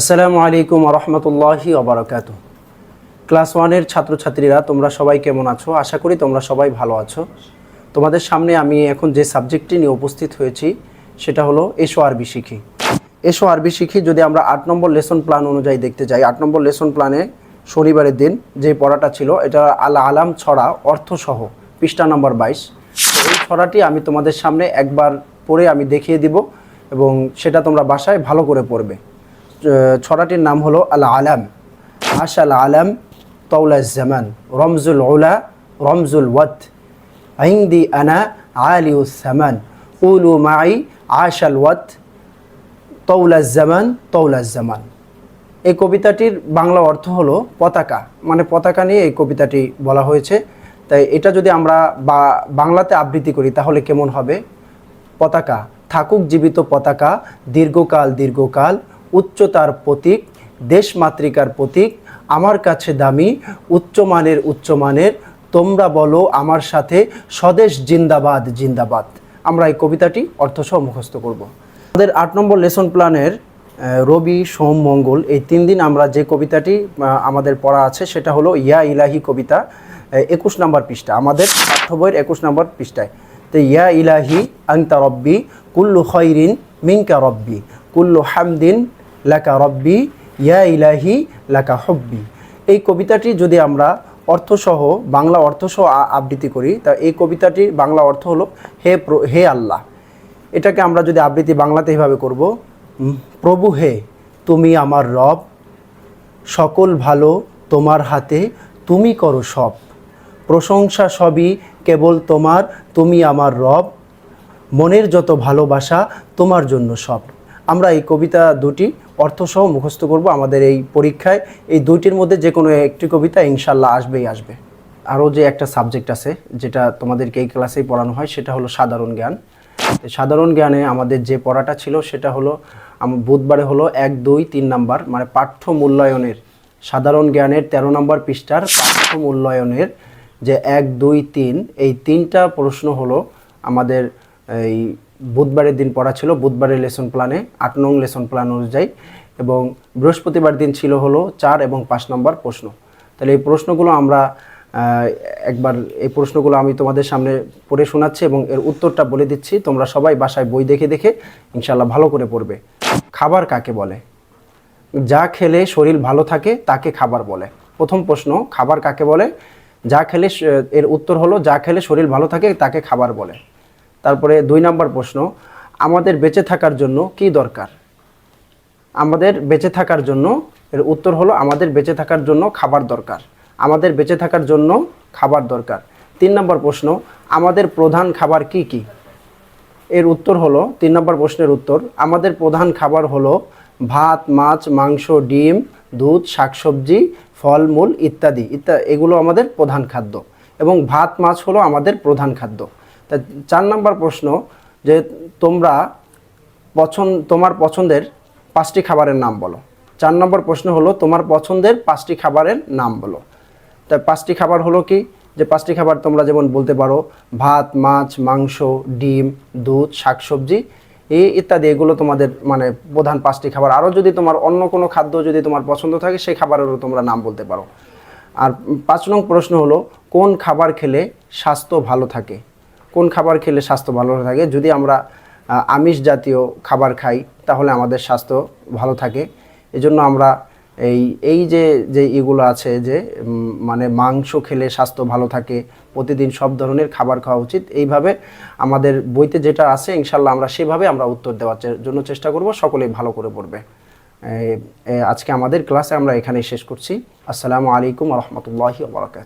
আসসালামু আলাইকুম রহমতুল্লাহি অবরাকাত ক্লাস ওয়ানের ছাত্রছাত্রীরা, তোমরা সবাই কেমন আছো? আশা করি তোমরা সবাই ভালো আছো। তোমাদের সামনে আমি এখন যে সাবজেক্টটি নিয়ে উপস্থিত হয়েছি, সেটা হলো এসো আরবি শিখি। এসো আরবি শিখি, যদি আমরা আট নম্বর লেসন প্ল্যান অনুযায়ী দেখতে যাই, আট নম্বর লেসন প্ল্যানে শনিবারের দিন যে পড়াটা ছিল, এটা আল আলাম ছড়া অর্থসহ, পৃষ্ঠা নম্বর বাইশ। এই ছড়াটি আমি তোমাদের সামনে একবার পড়ে আমি দেখিয়ে দিব এবং সেটা তোমরা বাসায় ভালো করে পড়বে। ছড়াটির নাম হলো আল আলাম আশাল আলাম তৌলা জামান, রমজুল ওলা রমজুল ওয়াত। আইন্দি আনা আলিউস সামান, উলু মাই আশাল ওয়াত তৌলা জামান তৌলা জামান। এই কবিতাটির বাংলা অর্থ হলো পতাকা। মানে পতাকা নিয়ে এই কবিতাটি বলা হয়েছে। তাই এটা যদি আমরা বা বাংলাতে আবৃত্তি করি, তাহলে কেমন হবে? পতাকা। থাকুক জীবিত পতাকা, দীর্ঘকাল দীর্ঘকাল উচ্চতার প্রতীক, দেশমাতৃকার প্রতীক, আমার কাছে দামি, উচ্চমানের উচ্চমানের, তোমরা বলো আমার সাথে, স্বদেশ জিন্দাবাদ জিন্দাবাদ। আমরা এই কবিতাটি অর্থসহ মুখস্থ করব। আমাদের আট নম্বর লেসন প্ল্যানের রবি, সোম, মঙ্গল, এই তিন দিন আমরা যে কবিতাটি আমাদের পড়া আছে, সেটা হলো ইয়া ইলাহি কবিতা একুশ নম্বর পৃষ্ঠা, আমাদের পাঠ্য বইয়ের একুশ নম্বর পৃষ্ঠায়। তো ইয়া ইলাহি আংতা রব্বি, কুল্লু খৈরিন মিঙ্কা রব্বি, কুল্লু হামদিন লাকা রব্বি, ইয়া ইলাহি লাকা হব্বি। এই কবিতাটি যদি আমরা অর্থসহ, বাংলা অর্থসহ আবৃত্তি করি, তা এই কবিতাটির বাংলা অর্থ হলো হে হে আল্লাহ। এটাকে আমরা যদি আবৃত্তি বাংলাতে এইভাবে করব প্রভু হে, তুমি আমার রব, সকল ভালো তোমার হাতে, তুমি করো সব। প্রশংসা সবই কেবল তোমার, তুমি আমার রব, মনের যত ভালোবাসা তোমার জন্য সব। আমরা এই কবিতা দুটি অর্থসহ মুখস্থ করব আমাদের এই পরীক্ষায়। এই দুইটির মধ্যে যে কোনো একটি কবিতা ইনশাল্লাহ আসবেই আসবে। আরও যে একটা সাবজেক্ট আছে, যেটা তোমাদেরকে এই ক্লাসেই পড়ানো হয়, সেটা হলো সাধারণ জ্ঞান। সাধারণ জ্ঞানে আমাদের যে পড়াটা ছিল, সেটা হলো বুধবারে হলো এক, দুই, তিন নাম্বার মানে পাঠ্য মূল্যায়নের। সাধারণ জ্ঞানের তেরো নম্বর পৃষ্ঠার পাঠ্য মূল্যায়নের যে এক, দুই, তিন, এই তিনটা প্রশ্ন হলো আমাদের এই বুধবারের দিন পড়া ছিল, বুধবারের লেসন প্ল্যানে আট নং লেসন প্ল্যান অনুযায়ী এবং বৃহস্পতিবার দিন ছিল হলো চার এবং পাঁচ নম্বর প্রশ্ন। তাহলে এই প্রশ্নগুলো আমরা একবার এই প্রশ্নগুলো আমি তোমাদের সামনে পড়ে শোনাচ্ছি এবং এর উত্তরটা বলে দিচ্ছি। তোমরা সবাই বাসায় বই দেখে দেখে ইনশাল্লাহ ভালো করে পড়বে। খাবার কাকে বলে? যা খেলে শরীর ভালো থাকে তাকে খাবার বলে। প্রথম প্রশ্ন, খাবার কাকে বলে? যা খেলে, এর উত্তর হলো, যা খেলে শরীর ভালো থাকে তাকে খাবার বলে। তারপরে দুই নম্বর প্রশ্ন, আমাদের বেঁচে থাকার জন্য কি দরকার? আমাদের বেঁচে থাকার জন্য, এর উত্তর হলো আমাদের বেঁচে থাকার জন্য খাবার দরকার। আমাদের বেঁচে থাকার জন্য খাবার দরকার। তিন নম্বর প্রশ্ন, আমাদের প্রধান খাবার কি কি? এর উত্তর হলো, তিন নম্বর প্রশ্নের উত্তর, আমাদের প্রধান খাবার হলো ভাত, মাছ, মাংস, ডিম, দুধ, শাকসবজি, ফলমূল ইত্যাদি। ইত্যাদি, এগুলো আমাদের প্রধান খাদ্য। এবং ভাত, মাছ হলো আমাদের প্রধান খাদ্য। তা চার নম্বর প্রশ্ন যে তোমরা পছন্দ, তোমার পছন্দের পাঁচটি খাবারের নাম বলো। চার নম্বর প্রশ্ন হলো, তোমার পছন্দের পাঁচটি খাবারের নাম বলো। তা পাঁচটি খাবার হলো কি? যে পাঁচটি খাবার তোমরা যেমন বলতে পারো, ভাত, মাছ, মাংস, ডিম, দুধ, শাকসবজি এই ইত্যাদি, এগুলো তোমাদের মানে প্রধান পাঁচটি খাবার। আরও যদি তোমার অন্য কোনো খাদ্য যদি তোমার পছন্দ থাকে, সেই খাবারেরও তোমরা নাম বলতে পারো। আর পাঁচ নং প্রশ্ন হলো, কোন খাবার খেলে স্বাস্থ্য ভালো থাকে? কোন খাবার খেলে স্বাস্থ্য ভালো থাকে? যদি আমরা আমিষ জাতীয় খাবার খাই, তাহলে আমাদের স্বাস্থ্য ভালো থাকে। এজন্য আমরা এই এই যে যে এগুলো আছে যে মানে মাংস খেলে স্বাস্থ্য ভালো থাকে, প্রতিদিন সব ধরনের খাবার খাওয়া উচিত। এইভাবে আমাদের বইতে যেটা আছে, ইনশাল্লাহ আমরা সেভাবে আমরা উত্তর দেওয়ার জন্য চেষ্টা করব। সকলেই ভালো করে পড়বে। আজকে আমাদের ক্লাসে আমরা এখানেই শেষ করছি। আসসালামু আলাইকুম রহমতুল্লাহি বারাকাত